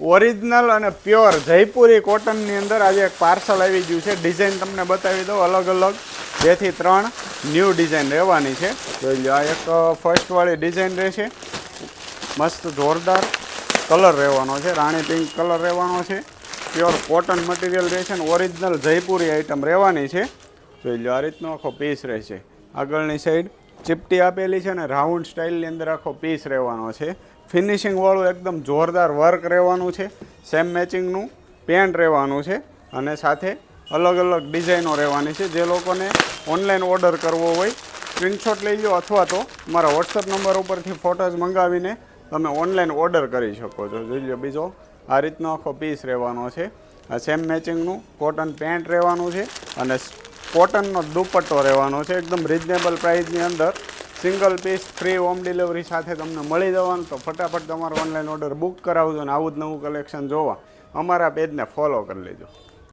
Original અને pure Jaipuri કોટનની અંદર આજે એક પાર્સલ આવી ગયું છે. ડિઝાઇન તમને બતાવી દઉં અલગ અલગ. બેથી ત્રણ ન્યૂ ડિઝાઇન રહેવાની છે. જોઈ લો, આ એક ફર્સ્ટવાળી ડિઝાઇન રહેશે. મસ્ત જોરદાર કલર રહેવાનો છે. રાણી પિંક કલર રહેવાનો છે. પ્યોર કોટન મટીરિયલ રહેશે ને ઓરિજિનલ જયપુરી આઇટમ રહેવાની છે. જોઈ લો, આ રીતનો આખો પીસ રહેશે. આગળની સાઈડ ચીપટી આપેલી છે ને રાઉન્ડ સ્ટાઇલની અંદર આખો પીસ રહેવાનો છે. ફિનિશિંગવાળું એકદમ જોરદાર વર્ક રહેવાનું છે. સેમ મેચિંગનું પેન્ટ રહેવાનું છે અને સાથે અલગ અલગ ડિઝાઇનો રહેવાની છે. જે લોકોને ઓનલાઈન ઓર્ડર કરવો હોય સ્ક્રીનશોટ લઈ લો અથવા તો મારા વોટ્સઅપ નંબર ઉપરથી ફોટોઝ મંગાવીને તમે ઓનલાઈન ઓર્ડર કરી શકો છો. જોઈ લો બીજો આ રીતનો આખો પીસ રહેવાનો છે. આ સેમ મેચિંગનું કોટન પેન્ટ રહેવાનું છે અને કોટનનો દુપટ્ટો રહેવાનો છે. એકદમ રિઝનેબલ પ્રાઇસની અંદર single piece free home delivery સાથે તમને મળી જવાનું. તો ફટાફટ તમારો ઓનલાઈન ઓર્ડર બુક કરાવજો અને આવું જ નવું કલેક્શન જોવા. અમારા પેજને ફોલો કરી લેજો.